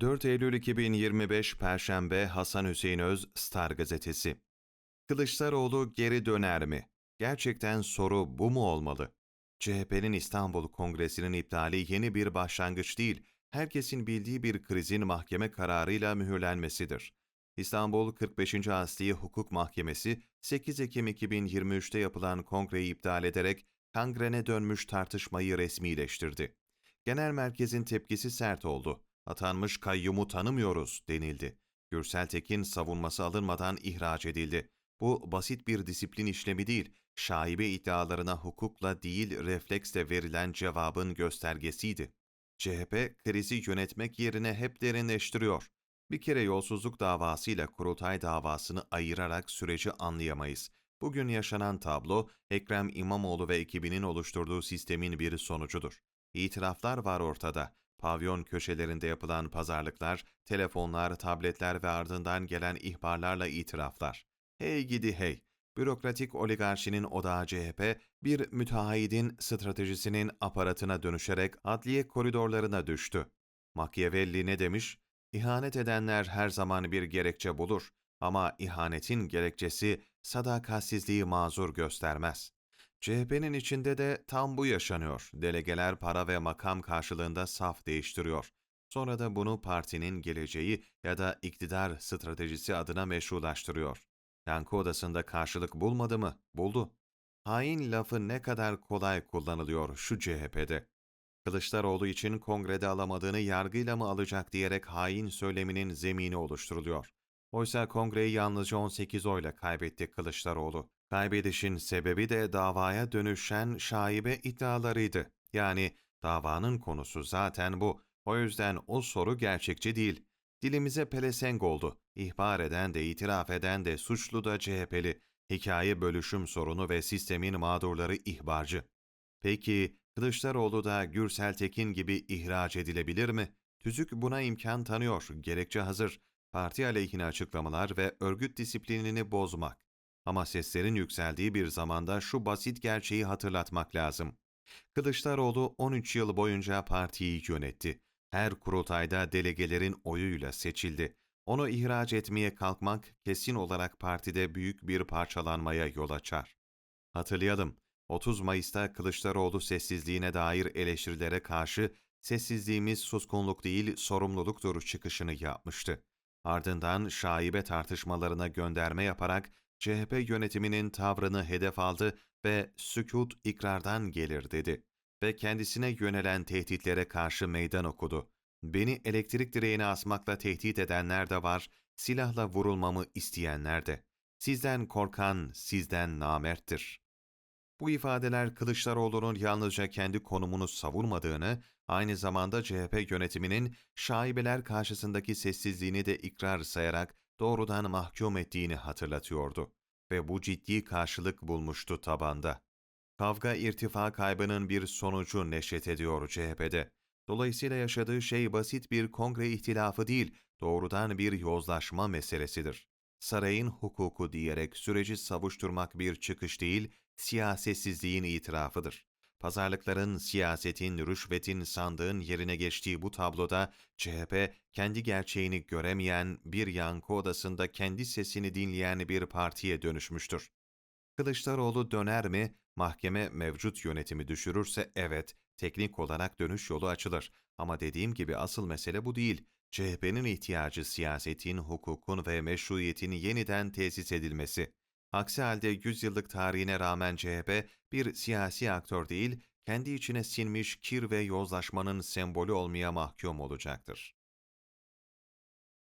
4 Eylül 2025 Perşembe Hasan Hüseyin Öz Star Gazetesi Kılıçdaroğlu geri döner mi? Gerçekten soru bu mu olmalı? CHP'nin İstanbul Kongresi'nin iptali yeni bir başlangıç değil, herkesin bildiği bir krizin mahkeme kararıyla mühürlenmesidir. İstanbul 45. Asliye Hukuk Mahkemesi 8 Ekim 2023'te yapılan kongreyi iptal ederek kangrene dönmüş tartışmayı resmileştirdi. Genel merkezin tepkisi sert oldu. Atanmış kayyumu tanımıyoruz denildi. Gürsel Tekin savunması alınmadan ihraç edildi. Bu basit bir disiplin işlemi değil, şaibe iddialarına hukukla değil refleksle verilen cevabın göstergesiydi. CHP krizi yönetmek yerine hep derinleştiriyor. Bir kere yolsuzluk davasıyla kurultay davasını ayırarak süreci anlayamayız. Bugün yaşanan tablo Ekrem İmamoğlu ve ekibinin oluşturduğu sistemin bir sonucudur. İtiraflar var ortada. Pavyon köşelerinde yapılan pazarlıklar, telefonlar, tabletler ve ardından gelen ihbarlarla itiraflar. Hey gidi hey! Bürokratik oligarşinin odağı CHP, bir müteahhidin stratejisinin aparatına dönüşerek adliye koridorlarına düştü. Machiavelli ne demiş? İhanet edenler her zaman bir gerekçe bulur ama ihanetin gerekçesi sadakatsizliği mazur göstermez. CHP'nin içinde de tam bu yaşanıyor. Delegeler para ve makam karşılığında saf değiştiriyor. Sonra da bunu partinin geleceği ya da iktidar stratejisi adına meşrulaştırıyor. Yankı odasında karşılık bulmadı mı? Buldu. Hain lafı ne kadar kolay kullanılıyor şu CHP'de. Kılıçdaroğlu için kongrede alamadığını yargıyla mı alacak diyerek hain söyleminin zemini oluşturuluyor. Oysa kongreyi yalnızca 18 oyla kaybetti Kılıçdaroğlu. Kaybedişin sebebi de davaya dönüşen şaibe iddialarıydı. Yani davanın konusu zaten bu. O yüzden o soru gerçekçi değil. Dilimize pelesenk oldu. İhbar eden de itiraf eden de suçlu da CHP'li. Hikaye bölüşüm sorunu ve sistemin mağdurları ihbarcı. Peki Kılıçdaroğlu da Gürsel Tekin gibi ihraç edilebilir mi? Tüzük buna imkan tanıyor, gerekçe hazır. Parti aleyhine açıklamalar ve örgüt disiplinini bozmak. Ama seslerin yükseldiği bir zamanda şu basit gerçeği hatırlatmak lazım. Kılıçdaroğlu 13 yıl boyunca partiyi yönetti. Her kurultayda delegelerin oyuyla seçildi. Onu ihraç etmeye kalkmak kesin olarak partide büyük bir parçalanmaya yol açar. Hatırlayalım, 30 Mayıs'ta Kılıçdaroğlu sessizliğine dair eleştirilere karşı sessizliğimiz suskunluk değil sorumluluktur çıkışını yapmıştı. Ardından şaibe tartışmalarına gönderme yaparak CHP yönetiminin tavrını hedef aldı ve sükut ikrardan gelir dedi ve kendisine yönelen tehditlere karşı meydan okudu. Beni elektrik direğine asmakla tehdit edenler de var, silahla vurulmamı isteyenler de. Sizden korkan sizden namerttir. Bu ifadeler Kılıçdaroğlu'nun yalnızca kendi konumunu savurmadığını, aynı zamanda CHP yönetiminin şaibeler karşısındaki sessizliğini de ikrar sayarak doğrudan mahkum ettiğini hatırlatıyordu ve bu ciddi karşılık bulmuştu tabanda. Kavga irtifa kaybının bir sonucu neşet ediyor CHP'de. Dolayısıyla yaşadığı şey basit bir kongre ihtilafı değil, doğrudan bir yozlaşma meselesidir. Sarayın hukuku diyerek süreci savuşturmak bir çıkış değil, siyasetsizliğin itirafıdır. Pazarlıkların, siyasetin, rüşvetin, sandığın yerine geçtiği bu tabloda CHP kendi gerçeğini göremeyen, bir yankı odasında kendi sesini dinleyen bir partiye dönüşmüştür. Kılıçdaroğlu döner mi? Mahkeme mevcut yönetimi düşürürse evet, teknik olarak dönüş yolu açılır. Ama dediğim gibi asıl mesele bu değil. CHP'nin ihtiyacı siyasetin, hukukun ve meşruiyetin yeniden tesis edilmesi. Aksi halde 100 yıllık tarihine rağmen CHP bir siyasi aktör değil, kendi içine sinmiş kir ve yozlaşmanın sembolü olmaya mahkum olacaktır.